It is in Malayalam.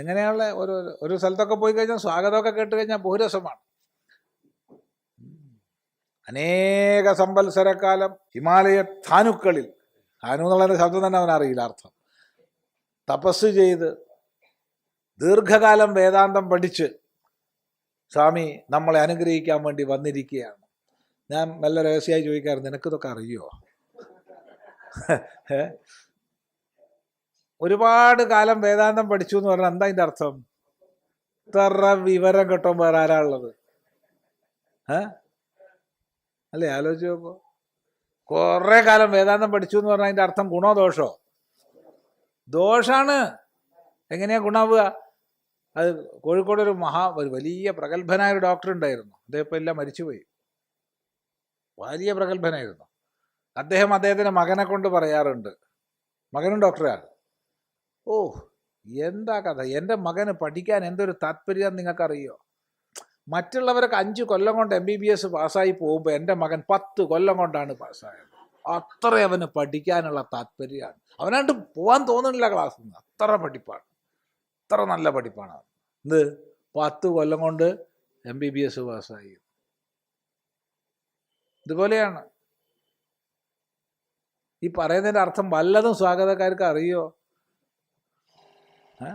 ഇങ്ങനെയുള്ള ഒരു ഒരു സ്ഥലത്തൊക്കെ പോയി കഴിഞ്ഞാൽ സ്വാഗതമൊക്കെ കേട്ട് കഴിഞ്ഞാൽ ബഹുരസമാണ്. അനേക സമ്പത്സരക്കാലം ഹിമാലയ ധാനുക്കളിൽ ധാനു എന്നുള്ള ശബ്ദം തന്നെ അവനറിയില്ല അർത്ഥം. തപസ് ചെയ്ത് ദീർഘകാലം വേദാന്തം പഠിച്ച് സ്വാമി നമ്മളെ അനുഗ്രഹിക്കാൻ വേണ്ടി വന്നിരിക്കുകയാണ്. ഞാൻ നല്ല രഹസ്യമായി ചോദിക്കാറ് നിനക്കിതൊക്കെ അറിയോ? ഒരുപാട് കാലം വേദാന്തം പഠിച്ചു എന്ന് പറഞ്ഞാൽ എന്താ അതിന്റെ അർത്ഥം? ഇത്ര വിവരം കിട്ടും വേറെ ആരാ ഉള്ളത്? ഏ? അല്ലേ ആലോചിച്ച് നോക്കോ. കുറെ കാലം വേദാന്തം പഠിച്ചു എന്ന് പറഞ്ഞാൽ അതിന്റെ അർത്ഥം ഗുണോ ദോഷോ? ദോഷാണ്. എങ്ങനെയാ ഗുണാവുക? അത് കോഴിക്കോട് ഒരു മഹാ ഒരു വലിയ പ്രഗത്ഭനായ ഒരു ഡോക്ടർ ഉണ്ടായിരുന്നു. അദ്ദേഹം ഇപ്പം എല്ലാം മരിച്ചുപോയി. വലിയ പ്രഗത്ഭനായിരുന്നു. അദ്ദേഹം അദ്ദേഹത്തിന്റെ മകനെ കൊണ്ട് പറയാറുണ്ട്. മകനും ഡോക്ടറാണ്. ഓ എന്താ കഥ? എന്റെ മകന് പഠിക്കാൻ എന്തൊരു താല്പര്യം നിങ്ങൾക്കറിയോ? മറ്റുള്ളവരൊക്കെ അഞ്ച് കൊല്ലം കൊണ്ട് എം ബി ബി എസ് പാസ്സായി പോകുമ്പോൾ എന്റെ മകൻ പത്ത് കൊല്ലം കൊണ്ടാണ് പാസ്സായത്. അത്ര അവന് പഠിക്കാനുള്ള താല്പര്യമാണ് അവനായിട്ട് പോകാൻ തോന്നുന്നില്ല ക്ലാസ്സിൽ നിന്ന് അത്ര പഠിപ്പാണ്. അത്ര നല്ല പഠിപ്പാണ്. എന്ത്? പത്ത് കൊല്ലം കൊണ്ട് എം ബി ബി എസ് പാസ്സായി. ഇതുപോലെയാണ്. ഈ പറയുന്നതിന്റെ അർത്ഥം വല്ലതും സ്വാഗതക്കാർക്ക് അറിയോ? ഏ